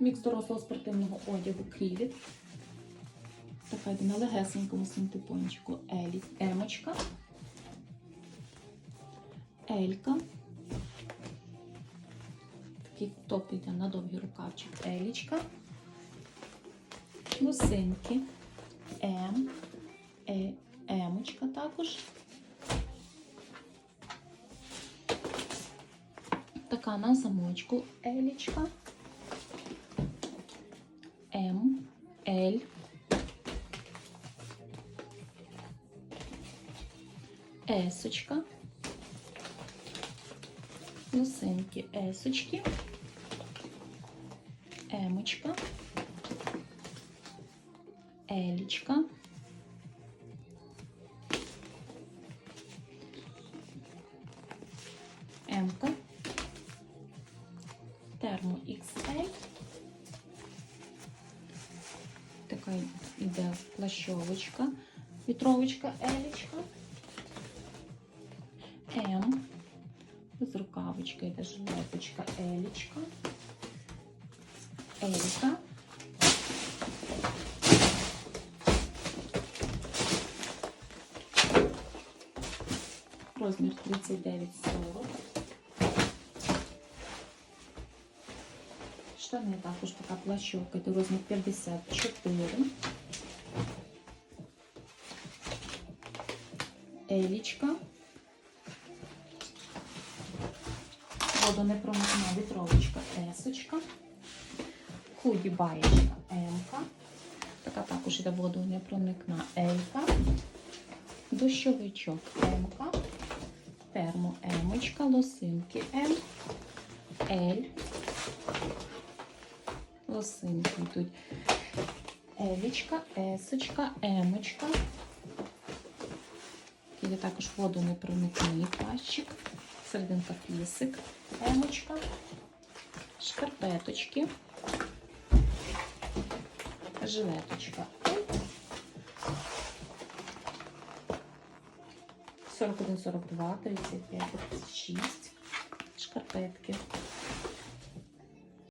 Мікс дорослого спортивного одягу Крівіт. Така йде на легесенькому синтепончику Елі, Емочка. Елька. Такий топ йде на довгий рукавчик Елічка. Лосинки. М. Е, Емочка також. Така на замочку Елічка. М. Л. Есочка. Лосинки есочки. Емочка. Елічка. Емка. Термо XL. Така йде плащовочка, вітровочка Елічка. М. Безрукавочка йде жилеточка Елічка. Елька. Розмір 39-40. Штани також така плащовка, йде розмір 54. Елічка. Водонепроникна вітровочка Есочка. Худі баєчка Емка. Така також йде водонепроникна Елька. Дощовичок Емка. Термо Емочка. Лосинки М. Ель. Лосинки йдуть. Елічка, Есочка, Емочка. Є також водонепроникний пащик. Серединка плісик, емочка, шкарпеточки, жилеточка. 41, 42, 35, 36, шкарпетки.